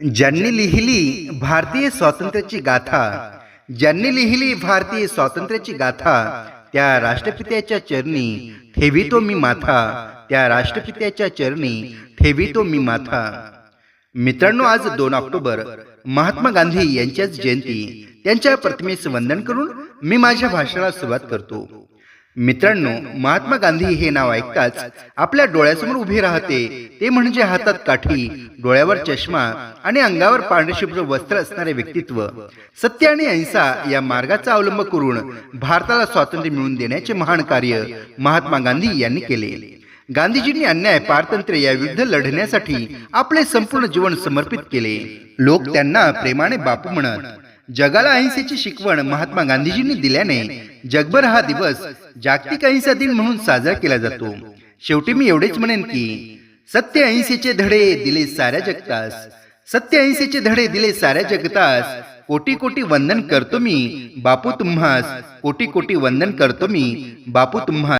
ज्यांनी लिहिली भारतीय स्वातंत्र्याची गाथा ज्यांनी लिहिली भारतीय स्वातंत्र्याची गाथा त्या राष्ट्रपित्याच्या चरणी ठेवितो मी माथा त्या राष्ट्रपित्याच्या चरणी ठेवितो मी माथा. मित्रांनो आज दोन ऑक्टोबर महात्मा गांधी यांच्याच जयंती त्यांच्या प्रतिमेस वंदन करून मी माझ्या भाषणाला सुरुवात करतो. मित्रांनो महात्मा गांधी हे नाव ऐकताच आपल्या डोळ्यासमोर उभे राहते. ते म्हणजे हातात काठी डोळ्यावर चष्मा आणि अंगावर पांढरशुभ्र वस्त्र असणारे व्यक्तित्व. सत्य आणि अहिंसा या मार्गाचा अवलंब करून भारताला स्वातंत्र्य मिळवून देण्याचे महान कार्य महात्मा गांधी यांनी केले. गांधीजींनी अन्याय पारतंत्र्य या विरुद्ध लढण्यासाठी आपले संपूर्ण जीवन समर्पित केले. लोक त्यांना प्रेमाने बापू म्हणत जगाला अहिंसेची शिकवण महात्मा गांधीजींनी दिल्याने जगभर हा दिवस जागतिक अहिंसा दिन म्हणून साजरा केला जातो. शेवटी मी एवढेच म्हणेन की सत्य अहिंसेचे धडे दिले साऱ्या जगतास सत्य अहिंसेचे धडे दिले साऱ्या जगतास कोटी कोटी वंदन करतो मी बापू तुम्हास कोटी कोटी वंदन करतो मी बापू तुम्हास.